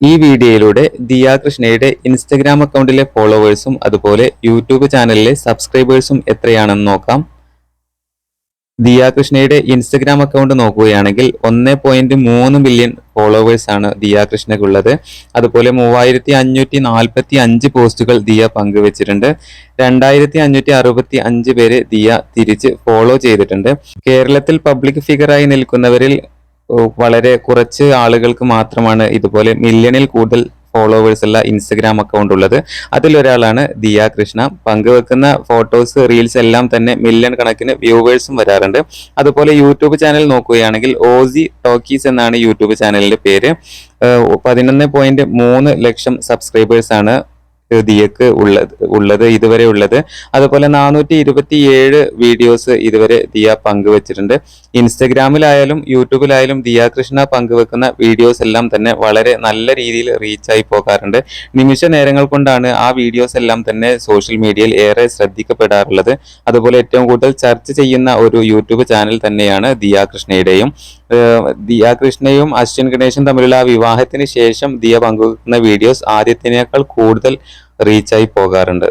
ഈ വീഡിയോയിലൂടെ ദിയ കൃഷ്ണയുടെ ഇൻസ്റ്റഗ്രാം അക്കൗണ്ടിലെ ഫോളോവേഴ്സും അതുപോലെ യൂട്യൂബ് ചാനലിലെ സബ്സ്ക്രൈബേഴ്സും എത്രയാണെന്ന് നോക്കാം. ദിയ കൃഷ്ണയുടെ ഇൻസ്റ്റഗ്രാം അക്കൗണ്ട് നോക്കുകയാണെങ്കിൽ ഒന്ന് പോയിന്റ് മൂന്ന് മില്യൺ ഫോളോവേഴ്സ് ആണ് ദിയ കൃഷ്ണയ്ക്കുള്ളത് അതുപോലെ മൂവായിരത്തി അഞ്ഞൂറ്റി നാൽപ്പത്തി അഞ്ച് പോസ്റ്റുകൾ ദിയ പങ്കുവച്ചിട്ടുണ്ട്. രണ്ടായിരത്തി അഞ്ഞൂറ്റി അറുപത്തി അഞ്ച് പേര് ദിയ തിരിച്ച് ഫോളോ ചെയ്തിട്ടുണ്ട്. കേരളത്തിൽ പബ്ലിക് ഫിഗറായി നിൽക്കുന്നവരിൽ വളരെ കുറച്ച് ആളുകൾക്ക് മാത്രമാണ് ഇതുപോലെ മില്യണിൽ കൂടുതൽ ഫോളോവേഴ്സ് ഉള്ള ഇൻസ്റ്റഗ്രാം അക്കൗണ്ട് ഉള്ളത്. അതിലൊരാളാണ് ദിയ കൃഷ്ണ. പങ്കുവെക്കുന്ന ഫോട്ടോസ് റീൽസ് എല്ലാം തന്നെ മില്യൺ കണക്കിന് വ്യൂവേഴ്സും വരാറുണ്ട്. അതുപോലെ യൂട്യൂബ് ചാനൽ നോക്കുകയാണെങ്കിൽ ഓസി ടോക്കീസ് എന്നാണ് യൂട്യൂബ് ചാനലിന്റെ പേര്. പതിനൊന്ന് പോയിന്റ് മൂന്ന് ലക്ഷം സബ്സ്ക്രൈബേഴ്സാണ് ദിയക്ക് ഉള്ളത് ഉള്ളത് ഇതുവരെ ഉള്ളത്. അതുപോലെ നാനൂറ്റി ഇരുപത്തി ഏഴ് വീഡിയോസ് ഇതുവരെ ദിയ പങ്കുവച്ചിട്ടുണ്ട്. ഇൻസ്റ്റഗ്രാമിലായാലും യൂട്യൂബിലായാലും ദിയ കൃഷ്ണ പങ്കുവെക്കുന്ന വീഡിയോസ് എല്ലാം തന്നെ വളരെ നല്ല രീതിയിൽ റീച്ചായി പോകാറുണ്ട്. നിമിഷ നേരങ്ങൾ കൊണ്ടാണ് ആ വീഡിയോസ് എല്ലാം തന്നെ സോഷ്യൽ മീഡിയയിൽ ഏറെ ശ്രദ്ധിക്കപ്പെടാറുള്ളത്. അതുപോലെ ഏറ്റവും കൂടുതൽ ചർച്ച ചെയ്യുന്ന ഒരു യൂട്യൂബ് ചാനൽ തന്നെയാണ് ദിയ കൃഷ്ണയുടെയും ദിയ കൃഷ്ണയും അശ്വിൻ ഗണേശും തമ്മിലുള്ള വിവാഹത്തിന് ശേഷം ദിയ പങ്കുവെക്കുന്ന വീഡിയോസ് ആദ്യത്തിനേക്കാൾ കൂടുതൽ റീച്ചായി പോകാറുണ്ട്.